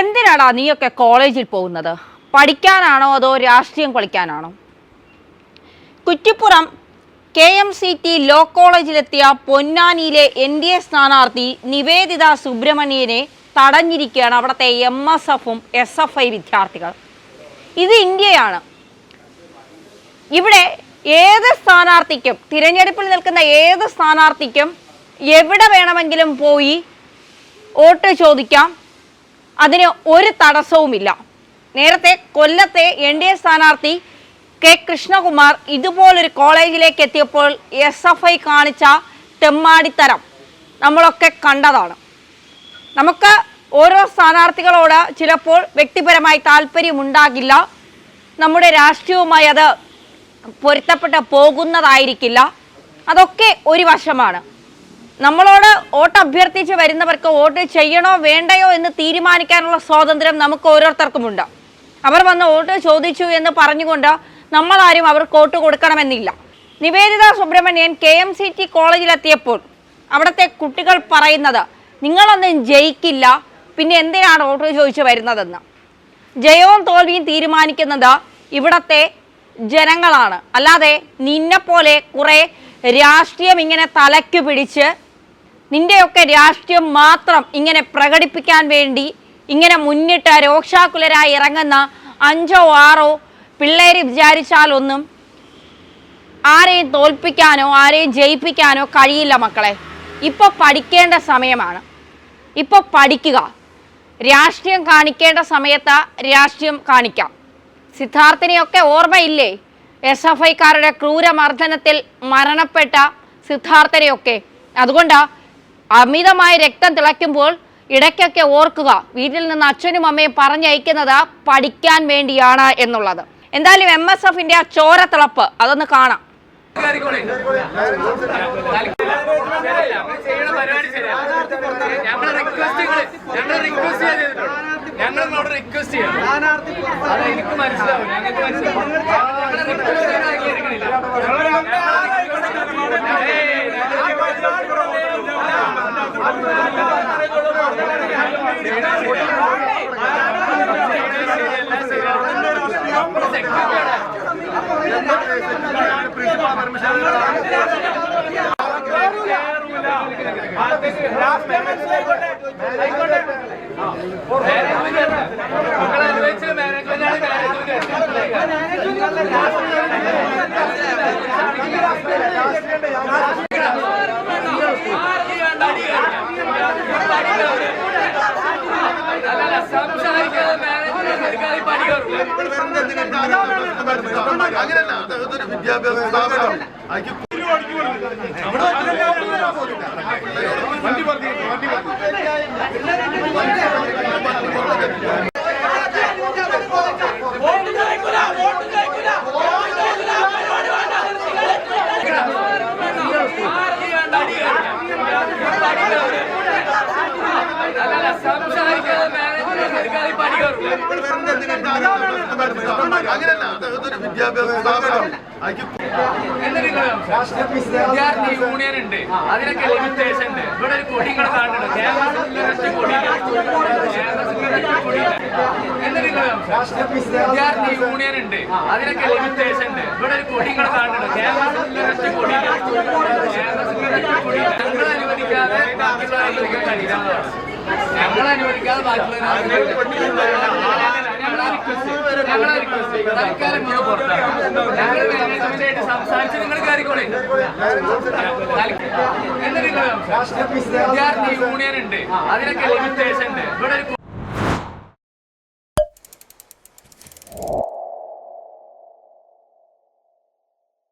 എന്തിനാടാ നീയൊക്കെ കോളേജിൽ പോകുന്നത്? പഠിക്കാനാണോ അതോ രാഷ്ട്രീയം കളിക്കാനാണോ? Kuttippuram K M C T law കോളേജിലെത്തിയ പൊന്നാനിയിലെ എൻ ഡി എ സ്ഥാനാർത്ഥി നിവേദിത സുബ്രഹ്മണ്യനെ തടഞ്ഞിരിക്കുകയാണ് അവിടുത്തെ എം എസ് എഫും എസ് എഫ് ഐ വിദ്യാർത്ഥികൾ. ഇത് ഇന്ത്യയാണ്. ഇവിടെ ഏത് സ്ഥാനാർത്ഥിക്കും തിരഞ്ഞെടുപ്പിൽ നിൽക്കുന്ന ഏത് സ്ഥാനാർത്ഥിക്കും എവിടെ വേണമെങ്കിലും പോയി വോട്ട് ചോദിക്കാം. അതിന് ഒരു തടസ്സവുമില്ല. നേരത്തെ കൊല്ലത്തെ എൻ ഡി എ സ്ഥാനാർത്ഥി കെ കൃഷ്ണകുമാർ ഇതുപോലൊരു കോളേജിലേക്ക് എത്തിയപ്പോൾ എസ് എഫ് ഐ കാണിച്ച തെമ്മാടിത്തരം നമ്മളൊക്കെ കണ്ടതാണ്. നമുക്ക് ഓരോ സ്ഥാനാർത്ഥികളോട് ചിലപ്പോൾ വ്യക്തിപരമായി താല്പര്യമുണ്ടാകില്ല. നമ്മുടെ രാഷ്ട്രീയവുമായി അത് പൊരുത്തപ്പെട്ട് പോകുന്നതായിരിക്കില്ല. അതൊക്കെ ഒരു വശമാണ്. നമ്മളോട് വോട്ട് അഭ്യർത്ഥിച്ച് വരുന്നവർക്ക് വോട്ട് ചെയ്യണോ വേണ്ടയോ എന്ന് തീരുമാനിക്കാനുള്ള സ്വാതന്ത്ര്യം നമുക്ക് ഓരോരുത്തർക്കുമുണ്ട്. അവർ വന്ന് വോട്ട് ചോദിച്ചു എന്ന് പറഞ്ഞുകൊണ്ട് നമ്മളാരും അവർക്ക് vote കൊടുക്കണമെന്നില്ല. Nivedita Subrahmanyan K M C T കോളേജിലെത്തിയപ്പോൾ അവിടുത്തെ കുട്ടികൾ പറയുന്നത് നിങ്ങളൊന്നും ജയിക്കില്ല പിന്നെ എന്തിനാണ് വോട്ട് ചോദിച്ചു വരുന്നതെന്ന്? ജയവും തോൽവിയും തീരുമാനിക്കുന്നത് ഇവിടത്തെ ജനങ്ങളാണ്. അല്ലാതെ നിന്നെപ്പോലെ കുറെ രാഷ്ട്രീയം ഇങ്ങനെ തലയ്ക്ക് പിടിച്ച് നിന്റെയൊക്കെ രാഷ്ട്രീയം മാത്രം ഇങ്ങനെ പ്രകടിപ്പിക്കാൻ വേണ്ടി ഇങ്ങനെ മുന്നിട്ട് രോക്ഷാകുലരായി ഇറങ്ങുന്ന അഞ്ചോ ആറോ പിള്ളേർ വിചാരിച്ചാലൊന്നും ആരെയും തോൽപ്പിക്കാനോ ആരെയും ജയിപ്പിക്കാനോ കഴിയില്ല മക്കളെ. ഇപ്പോൾ പഠിക്കേണ്ട സമയമാണ്. ഇപ്പോൾ പഠിക്കുക. രാഷ്ട്രീയം കാണിക്കേണ്ട സമയത്ത് രാഷ്ട്രീയം കാണിക്കാം. സിദ്ധാർത്ഥിനെയൊക്കെ ഓർമ്മയില്ലേ? എസ് എഫ് ഐക്കാരുടെ ക്രൂരമർദ്ദനത്തിൽ മരണപ്പെട്ട സിദ്ധാർത്ഥനെയൊക്കെ. അതുകൊണ്ട് അമിതമായ രക്തം തിളയ്ക്കുമ്പോൾ ഇടയ്ക്കൊക്കെ ഓർക്കുക. വീട്ടിൽ നിന്ന് അച്ഛനും അമ്മയും പറഞ്ഞയക്കുന്നത് പഠിക്കാൻ വേണ്ടിയാണ് എന്നുള്ളത്. എന്തായാലും എം എസ് എഫിന്റെ ആ ചോരത്തിളപ്പ് അതൊന്ന് കാണാം. ഞങ്ങളെ റിക്വസ്റ്റ് ഞങ്ങളെ റിക്വസ്റ്റ് ചെയ്തിട്ടുണ്ട് ഞങ്ങൾ അവിടെ റിക്വസ്റ്റ് ചെയ്യാം അത് എനിക്ക് മനസ്സിലാവും. ഞങ്ങൾക്ക് മനസ്സിലാവും. ഞങ്ങളെ റിക്വസ്റ്റ് ചെയ്യാൻ അംഗീകരിക്കണില്ല മക്കളെ അനുഭവിച്ചത് മാനേജ്മെന്റ് ആണ് മാനേജ്മെന്റ് അല്ലല്ല സംസാരിക്കാതെ മാനേജ്മെന്റ് എടുക്കാതെ പണി അതൊരു വിദ്യാഭ്യാസ സ്ഥാപനമാണ് അതിക്ക് വണ്ടി പറഞ്ഞു വണ്ടി അല്ലല്ല സംസാരിക്കാതെ മാനേജ്മെന്റ് എടുക്കാതെ പണി കയറും അങ്ങനല്ല അതൊരു വിദ്യാഭ്യാസ സ്ഥാപനം വിദ്യാർത്ഥി യൂണിയൻ ഉണ്ട്. അതിനൊക്കെ ലിമിറ്റേഷൻ ഉണ്ട്. ഇവിടെ ഒരു കൊടി കൂടെ കാണുന്നുണ്ട് വിദ്യാർത്ഥി യൂണിയൻ ഉണ്ട്. അതിനൊക്കെ ലിമിറ്റേഷൻ ഉണ്ട്. ഇവിടെ ഒരു കൊടി കൂടെ കാണുന്നുണ്ട് ഞങ്ങൾ അനുവദിക്കാതെ ബാക്കിയുള്ള ഞങ്ങൾ അനുവദിക്കാതെ ബാക്കിയുള്ളവരെ നിങ്ങൾ വിദ്യാർത്ഥി യൂണിയൻ ഉണ്ട്. അതിനൊക്കെ ലിമിറ്റേഷൻ ഉണ്ട്. ഇവിടെ ഒരു